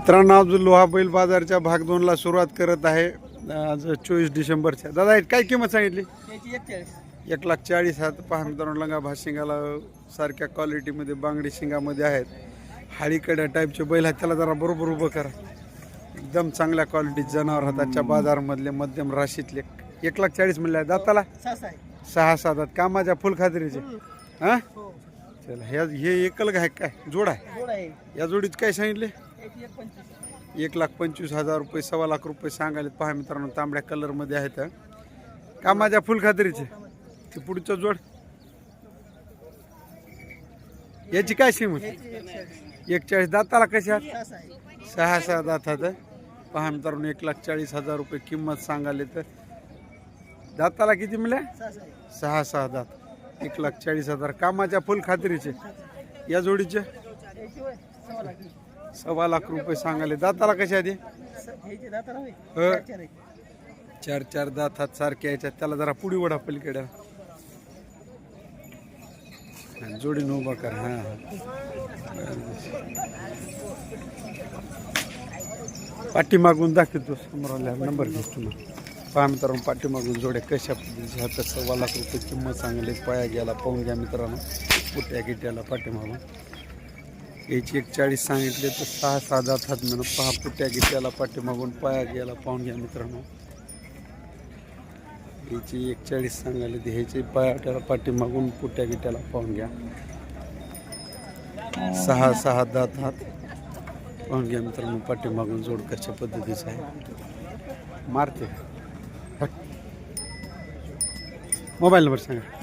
मित्रांनो आज लोहा बैल बाजारच्या भाग दोनला सुरुवात करत आहे. आज चोवीस डिसेंबरच्या. दादा काय किंमत सांगितली? एक लाख चाळीस हात. पहा मित्रांनो लंगा भाशिंगाला सारख्या क्वालिटीमध्ये बांगडी शिंगामध्ये आहेत. हाळीकड्या टाईपचे बैल आहेत. त्याला जरा बरोबर उभं करा. एकदम चांगल्या क्वालिटीचे जनावर आहेत. आजच्या बाजारामधले मध्यम राशीतले एक लाख चाळीस म्हणले दाताला? सहा सात कामाच्या फुल खात्रीचे. हां? हो. चला ह्या हे एकल आहे काय? जोड आहे. या जोडीत काय सांगितले? एक लाख पंचवीस हजार रुपये सव्वा लाख रुपये सांगायला पहा मित्रांनो तांबड्या कलरमध्ये आहेत कामाच्या फुल खात्रीचे? ते पुढचं जोड. याची काय किंमत एकचाळीस. एक चाळीस दाताला कशा? सहा सहा दातात पहा मित्रांनो एक लाख चाळीस हजार रुपये किंमत सांगाले तर दाताला किती मिळाल्या सहा सहा दात. एक लाख चाळीस हजार. कामाच्या फुल खात्रीचे? या जोडीचे? सव्वा लाख रुपये सांगाले दाताला कशा आधी हो. चार चार दात हात सारखे याच्यात त्याला जरा पुढी वडा पलीकडे. जोडीनं उभा कर. हा हा. पाठीमागून दाखवतो. समोर आल्या नंबर घेतो ना पहा मित्रांनो पाठीमागून जोड्या कशा पद्धतीच्या हातात सव्वा लाख रुपये किंमत सांगली. पाया गेला पाहून घ्या मित्रांनो. पुट्या गिट्याला पाठीमागून. याची एक चाळीस सांगितले तर सहा सहा जात हात म्हणून पहा पुट्या गिट्याला पाठीमागून पाया घ्यायला पाहून घ्या मित्रांनो. याची एक चाळीस सांगायला ते ह्याची पायाला पाठीमागून पुट्या गिट्याला पाहून घ्या. सहा सहा दात हात पाहून घ्या मित्रांनो पाठीमागून जोड कशा पद्धतीचं आहे. मारते. मोबाईल नंबर सांगा.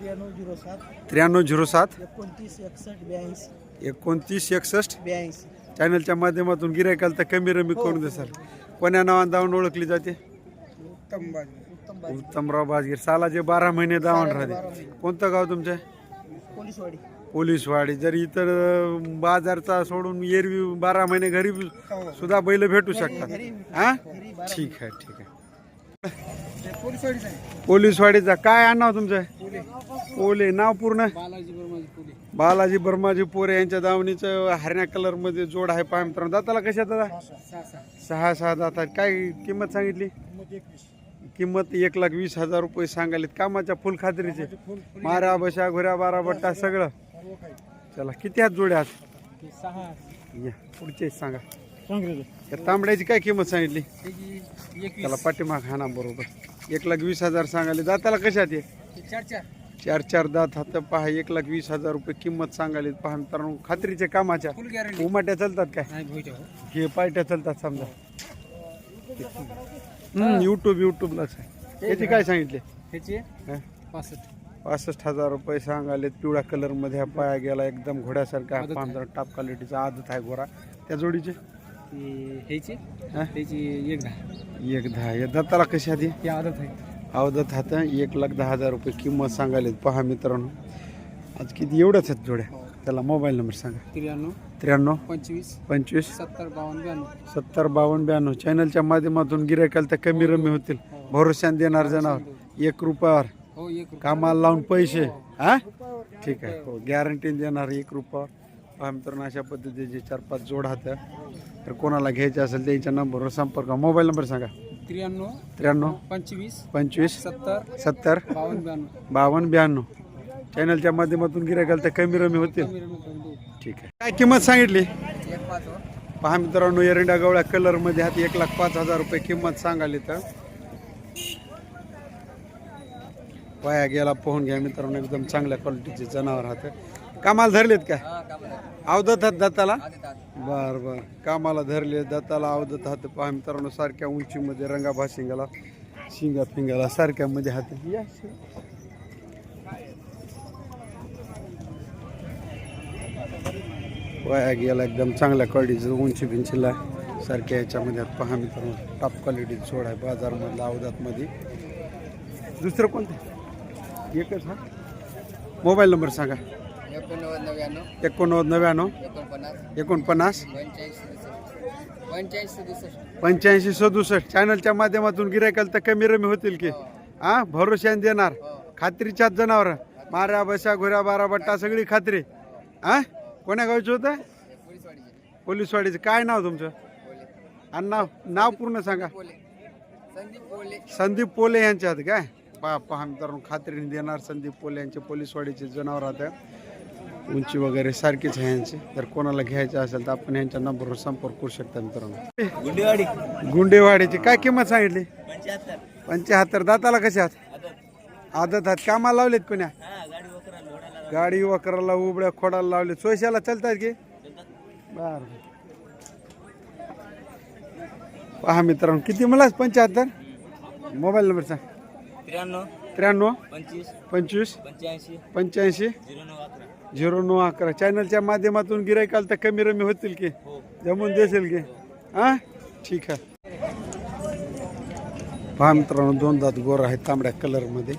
त्र्याण्णव झिरो सात. त्र्याण्णव झिरो सात. एकोणतीस एकसष्ट ब्याऐंशी. एकोणतीस एकसष्ट. ब्याऐंशी. चॅनलच्या माध्यमातून गिरायकाला तर कमी रमी करून दे सर कोण्या नावानं दावून ओळखली जाते? उत्तम बाजी उत्तम बाजी उत्तमराव बाजगीर सालाचे बारा महिने दावण राहते. कोणतं गाव तुमचं? पोलीसवाडी. पोलीसवाडी. जर इतर बाजारचा सोडून एरवी बारा महिने घरी हो. सुद्धा बैल भेटू शकतात. हा? ठीक आहे ठीक आहे. पोलीसवाडीच काय आणणार तुमचं? पोले ओले. नाव पूर्ण? बालाजी बर्माजी पोले. बालाजी बर्माजी पोरे यांच्या दावणीचं हरण्या कलरमध्ये जोड आहे पाय मित्रांनो. दाताला कशा दादा? सहा सहा दातात काय किंमत सांगितली? किंमत एक लाख वीस हजार रुपये सांगायलेत. कामाच्या फुल खात्रीचे. मारा बशा घुऱ्या बारा बट्टा सगळं. चला किती हात जोड्या आहात? या पुढचे सांगा. तांबड्याची काय किंमत सांगितली? त्याला पाठीमाग हाना बरोबर एक लाख वीस हजार सांगाले दाताला कशात आहे? चार चार. चार चार दात हात पहा एक लाख वीस हजार रुपये किंमत सांगाले पहा. मित्रांनो खात्रीच्या कामाच्या फुल गॅरंटी उमाट्या चालतात काय? नाही भोईच्या हे. पायट्या चालतात समजा. हम्म, युट्यूब युट्यूबलाच आहे. याची काय? सांगितले? हा? पासष्ट. पासष्ट हजार रुपये सांगालेत पिवळ्या कलरमध्ये हा पाया गेला एकदम घोड्यासारखा. पांढरा टॉप क्वालिटीचा आदत आहे गोरा त्या जोडीचे? ह्याची हा? एक दहा. एक दहा. या दाताला कशी आधी ही आदत आहे. अवधत हात एक लाख दहा हजार रुपये किंमत सांगायलेत. पहा मित्रांनो आज किती एवढंच आहेत जोड्या? त्याला मोबाईल नंबर सांगा. त्र्याण्णव त्र्याण्णव पंचवीस पंचवीस सत्तर बावन्न ब्याण्णव. सत्तर बावन्न ब्याण्णव. चॅनलच्या माध्यमातून गिरायकाला तर कमी रमी होतील. भरोशान देणार जनावर. एक रुपयावर. हो एक रुपया. कामाला लावून पैसे. हा ठीक आहे. हो गॅरंटी देणार एक रुपयावर. पहा मित्रांनो अशा पद्धतीचे चार पाच जोड हात तर कोणाला घ्यायचे असेल त्यांच्या नंबरवर संपर्क. मोबाईल नंबर सांगा. त्र्याण्णव त्र्याण्णव पंचवीस पंचवीस सत्तर सत्तर बावन्न ब्याण्णव. बावन्न ब्याण्णव. चॅनलच्या माध्यमातून गिरायकाला तर कमी रमी होतील. देऊ. ठीक आहे. काय किंमत सांगितली? हो. पहा मित्रांनो एरंडा गवळ्या कलरमध्ये हात एक लाख पाच हजार रुपये किंमत सांगाली तर. पाया गेला पोहून घ्या मित्रांनो एकदम चांगल्या क्वालिटीचे जनावर हात. कामाला धरलेत काय अवदत हात दाताला? बर बर. कामाला धरले दाताला अवदत हात. पहा मित्रांनो सारख्या उंचीमध्ये रंगा भाशिंगाला शिंगा फिंगाला सारख्या मध्ये हात. या वाया गेला एकदम चांगल्या क्वालिटीचं उंची बिंचीला सारख्या याच्यामध्ये. पहा मित्रांनो टॉप क्वालिटी सोड आहे बाजारमधला अवधातमध्ये. दुसरं कोणतं? एकच हा मोबाईल नंबर सांगा. एकोणनव्वद नव्याण्णव एकोणनव्वद नव्याण्णव एकोणपन्नास. पंच्याऐंशी सदुसष्ट. चॅनलच्या माध्यमातून गिरायकाला तर कमी रमी होतील की. हा. भरोशाने देणार. खात्रीच्याच जनावर. माऱ्या बशा घोऱ्या बारा बट्टा सगळी खात्री. हा कोण्या गावची होतं? पोलीसवाडीचे. काय नाव तुमचं? आणि नाव नाव पूर्ण सांगा. संदीप पोले. यांच्या हात काय? पहा मित्रांनो खात्रीने देणार संदीप पोले यांचे पोलीसवाडीचे जनावर आता. उंची वगैरे सारखीच आहे यांची. जर कोणाला घ्यायचे असेल तर आपण यांच्या नंबरवर संपर्क करू शकता मित्रांनो. गुंडेवाडी. गुंडेवाडीची काय किंमत सांगितली? पंच्याहत्तर. दाताला कशा आहात? आदत. हात कामाला लावलेत कोण्या? गाडी वकराला उबड्या खोडाला लावले चोशाला चालतात की? बर. पहा मित्रांनो किती मला पंच्याहत्तर? मोबाईल नंबर सांग. त्र्याण्णव. त्र्याण्णव. पंचवीस. पंचवीस. पंच्याऐंशी. पंच्याऐंशी. झिरो नऊ अकरा. चॅनलच्या माध्यमातून गिरायकाल तर कमी रमी होतील की? हो. जमून देशील की? हा? ठीक आहे. पहा मित्रांनो दोन दात गोर आहेत तांबड्या कलरमध्ये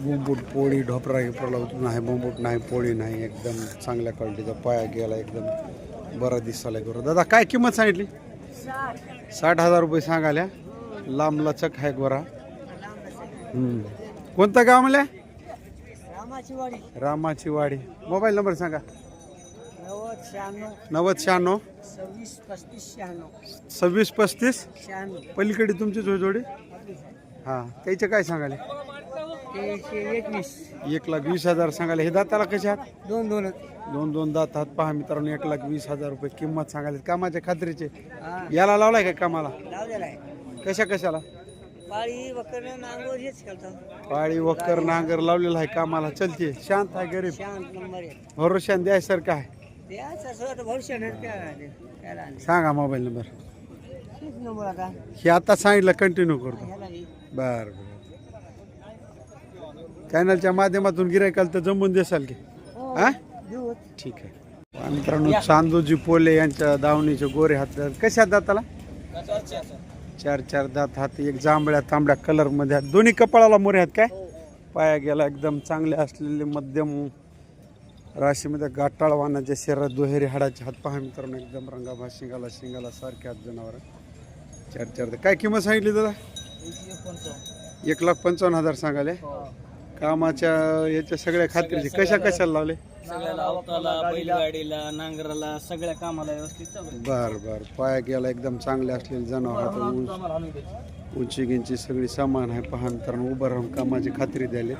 बोंबूट पोळी ढोपरा गिपरा उतरून आहे. बोंबूट नाही पोळी नाही. एकदम चांगल्या क्वालिटीचा पाया गेला एकदम बरा दिसायला गोरा. दादा काय किंमत सांगितली? साठ हजार रुपये सांगाल्या लांब लचक आहे गोरा. हम्म. कोणतं गाव म्हणल्या? रामाची वाडी रामाची वाडी मोबाईल नंबर सांगा. नव्वद शहाण्णव. नव्वद शहाण्णव. सव्वीस पस्तीस शहाण्णव. सव्वीस पस्तीस? शहाण्णव. पलीकडे तुमची जोडी हां त्याचे काय सांगाले? एकवीस. एक लाख वीस हजार सांगाले. हे दाताला कसे आहात? दोन दोन. दोन दोन दात आहात. पहा मित्रांनो एक लाख वीस हजार रुपये किंमत सांगाले. कामाच्या खात्रीचे. याला लावलाय का कामाला? लावलेला आहे. कशा कशाला? पाळी वकरणं नांगोर हेच करतो पाळी वक्कर नांगर लावलेला आहे कामाला. चलते शांत आहे गरीब. शांत नंबर एक. भरोशान द्यायसारखं आहे. द्यायचं असं तर भविष्य नाही काय सांगा मोबाईल नंबर. हेच नंबर आता. हे आता सांगितलं कंटिन्यू करतो. ह्याला. बर बर चॅनलच्या माध्यमातून गिरायकाल तर जमून देसाल की? हो, हा? देऊ. ठीक आहे. मित्रांनो चांदूजी पोले यांच्या दावणीचे गोरे हात कशा दाताला? चार चार दात हात एक जांभळ्या तांबड्या कलरमध्ये आहेत. दोन्ही कपाळाला मोरे आहेत काय? पाया गेला एकदम चांगले असलेले मध्यम राशीमध्ये गाठाळ वाहनाच्या शरीरात दुहेरी हाडाचे हात. पहा मित्रांनो एकदम रंगाभा शिंगाला शिंगाला सारखे हात जनावर चार चार काय किंमत सांगितली दादा? एक लाख पंचावन्न हजार सांगाले कामाच्या याच्या सगळ्या खात्रीचे कशा कशाला लावले? सगळ्याला अवताला बैलगाडीला नांगराला सगळ्या कामाला व्यवस्थित चालू आहे. बर बर. पाया गेला एकदम चांगले असलेले जनावर आता उंच गिंची सगळी सामान आहे पहा मित्रांनो उभं राहून कामाची खात्री द्यायला.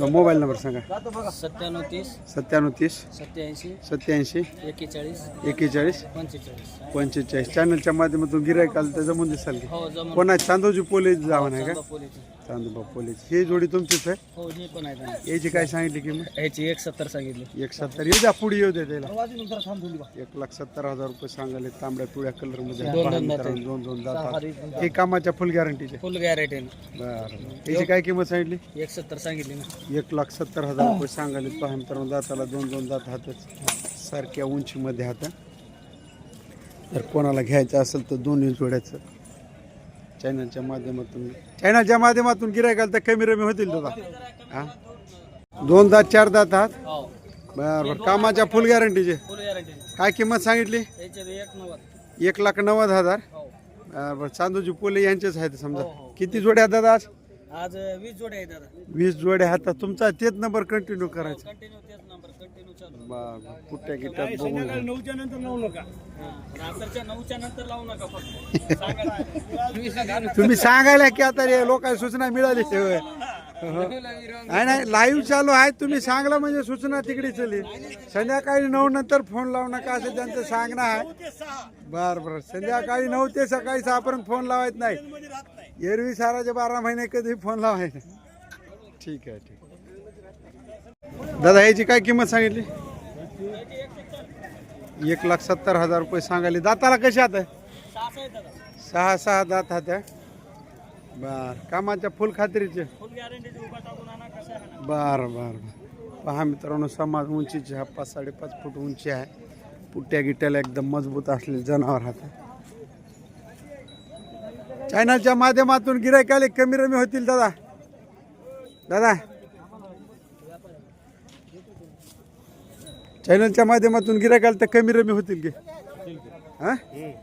मोबाईल नंबर सांगा. सत्त्याण्णव तीस. सत्त्याण्णव तीस. सत्याऐंशी. सत्याऐंशी. एकेचाळीस एकेचाळीस पंचेचाळीस. पंचेचाळीस. चॅनलच्या माध्यमातून गिरायकाल तर जमून दिसाल की. हो कोणा चांदोजी पोलीस जावं नाही का? पोलीस चांदोबा पोलीस ही जोडी तुमचीच आहे? हो हे पण आहे. याची काय सांगितली किंमत? ह्याची एक सत्तर सांगितली. एक सत्तर. येऊ द्या पुढे येऊ द्या त्याला. एक लाख सत्तर हजार रुपये सांगाले तांबड्या पिवळ्या कलरमध्ये. दोन दोन जातात. हे कामाच्या फुल गॅरंटीचे फुल गॅरेंटी बरं. याची काय किंमत सांगितली? एक सत्तर सांगितली ना. एक लाख सत्तर हजार रुपये सांगाले पहा मित्रांनो दाताला दोन दोन दात हातच सारख्या उंचीमध्ये हात जर कोणाला घ्यायचं असेल तर दोन्ही जोड्याचं. चॅनलच्या माध्यमातून चॅनलच्या माध्यमातून गिरायकाल तर कमी रमी होतील दादा हा? दोन दात चार दात आहात बरं बरं. कामाच्या फुल गॅरंटीचे काय किंमत सांगितली? एक लाख नव्वद हजार. हो. बरं चांदूजी पोले यांचेच आहेत समजा. हो, हो. किती जोड्या दादा आज? आज वीस जोडे आहेत दादा. वीस जोड्या हातात तुमचा तेच नंबर कंटिन्यू करायचा. कंटिन्यू तेच नंबर कंटिन्यू चालू बरं बरं कुठ्या गिट्यात बघून घ्या. नऊच्या नंतर लावू नका. रात्रीच्या नऊच्या नंतर लावू नका फक्त. तुम्ही सांगायला की आता रे लोकांना सूचना मिळाली. होय. नाही नाही लाईव्ह चालू आहे. तुम्ही सांगला म्हणजे सूचना तिकडे चली. संध्याकाळी नऊ नंतर फोन लावू नका असं त्यांचं सांगणं आहे. बर बर. संध्याकाळी नऊ ते सकाळी सहापर्यंत फोन लावायचं नाही. एरवी साराचे बारा महिने कधी फोन लावायचे ठीक आहे ठीक। आहे. दादा ह्याची काय किंमत सांगितली? एक लाख सत्तर हजार रुपये सांगायले. दाताला कशा आता सहा सहा दात हात्या बर कामाच्या फुल खात्रीचे? बर बर पहा मित्रांनो समाज उंचीची हा पाच साडेपाच फूट उंची आहे. पुट्ट्या गिट्ट्याला एकदम मजबूत असलेले जनावर हात चॅनलच्या माध्यमातून गिरायकाले कमी रमी होतील दादा. दादा. चॅनलच्या माध्यमातून गिरायकाल तर कमी रमी होतील की? हा?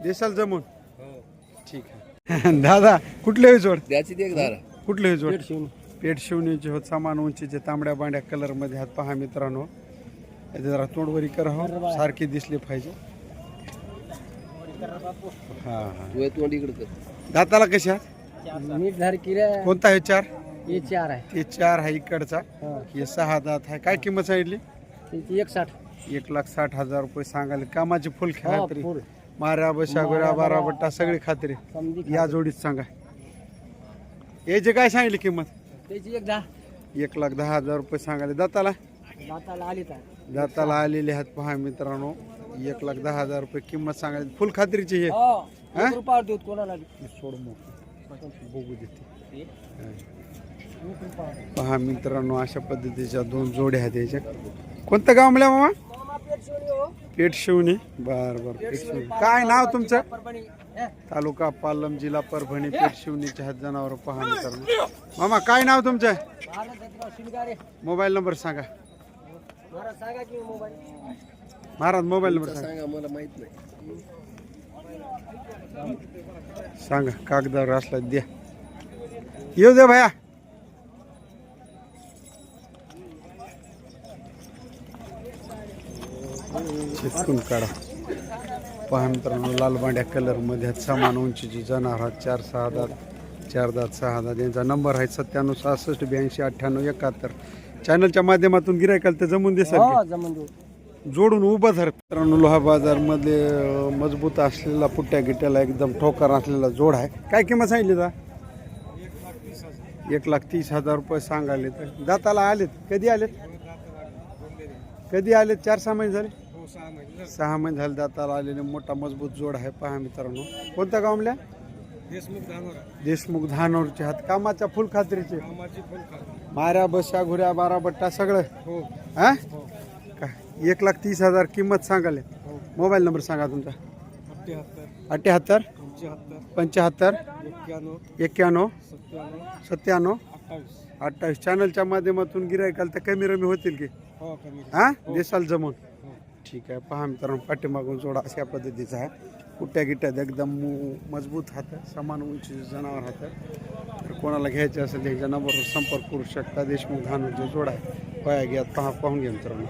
देसाल जमून. ठीक आहे. दादा कुठले जोड? द्याची एक दारा कुठले जोड? पेट शिवणीचे होत समान उंचीचे तांबड्या बांड्या कलरमध्ये हात पहा मित्रांनो. याचे जरा तोंडवरी करावं सारखे दिसले पाहिजे. हा हा तोंड इकडे कर. दाताला कशा? मीठ धार किरा कोणता हे चार? हे चार आहे. हे चार हा इकडचा. हा. हे सहा दात आहे. काय किंमत सांगितली? त्याची एक साठ एक लाख साठ हजार रुपये सांगाले कामाची फुल हा, खात्री. फुल. माऱ्या बशा गोऱ्या बारा बट्टा सगळी खात्री. समजी या जोडीत सांगा. याचे काय सांगितली किंमत? त्याची एक दहा. एक लाख दहा हजार रुपये सांगाले दाताला? दाताला आली तर. दाताला आलेले आहेत पहा मित्रांनो. एक लाख दहा हजार रुपये किंमत सांगायची. फुल खात्रीची हे. हो. हा? एक रुपयावर देऊ कोणाला बी. सोड मग. बघू देते. पहा मित्रांनो अशा पद्धतीच्या दोन जोड्या आहेत याच्या. कोणतं गाव म्हणलं मामा? पेट शिवणी हो. पेट शिवणी? बर बर पेट शिवणी काय नाव तुमचं? परभणी. हे, तालुका पालम जिल्हा परभणी पेट शिवणीचे आहेत जनावर पहा मित्रांनो. मामा काय नाव तुमचं? महाराज दत्तराव शिंगारे. मोबाईल नंबर सांगा. महाराज सांगा की मोबाईल. महाराज मोबाईल नंबर सांगा. सांगा मला माहीत नाही. सांगा कागदावर असला द्या. येऊ दे भया. चिटकून काढा. पहा मित्रांनो लाल बांड्या कलरमध्ये समान उंचीची जनावर आहेत. चार सहा दात चार दात सहा दात. यांचा नंबर आहे सत्त्याण्णव सहासष्ट ब्याऐंशी अठ्ठ्याण्णव एकाहत्तर. चॅनलच्या माध्यमातून गिरायकाल ते जमून दिसेल? हो जमून देऊ. जोडून उभं धर. मित्रांनो लोहा बाजारमध्ये मजबूत असलेला पुट्ट्या गिट्ट्याला एकदम ठोकर असलेला जोड आहे. काय किंमत सांगितली का एक लाख तीस हजार रुपये सांगाले तर. दाताला आलेत. कधी आलेत? कधी आलेत? चार सहा महिने झाले? सहा महिने झाले दाताला आलेले. मोठा मजबूत जोड आहे. पहा मित्रांनो. कोणत्या गावल्या देशमुख धानोरचे हात कामाच्या फुल खात्रीचे. माऱ्या बशा घुऱ्या बारा बट्टा सगळं. हा. काय एक लाख तीस हजार किंमत सांगाले. मोबाईल नंबर सांगा तुमचा. अठ्याहत्तर पंच्याहत्तर. एक्क्याण्णव. सत्त्याण्णव. अठ्ठावीस. चॅनलच्या माध्यमातून गिरायकाल तर कमी रमी होतील की? हा देसाल जमून. ठीक आहे पहा मित्रांनो पाठीमागून जोडा अशा पद्धतीचा आहे. कुट्या गिट्यात एकदम मजबूत हात समान उंची जनावर हात तर कोणाला घ्यायचे असेल त्यांच्या नंबरवर संपर्क करू शकता. देशमुख धानूरचे जोडा आहे. पाया घ्या पहा पाहून घ्या मित्रांनो.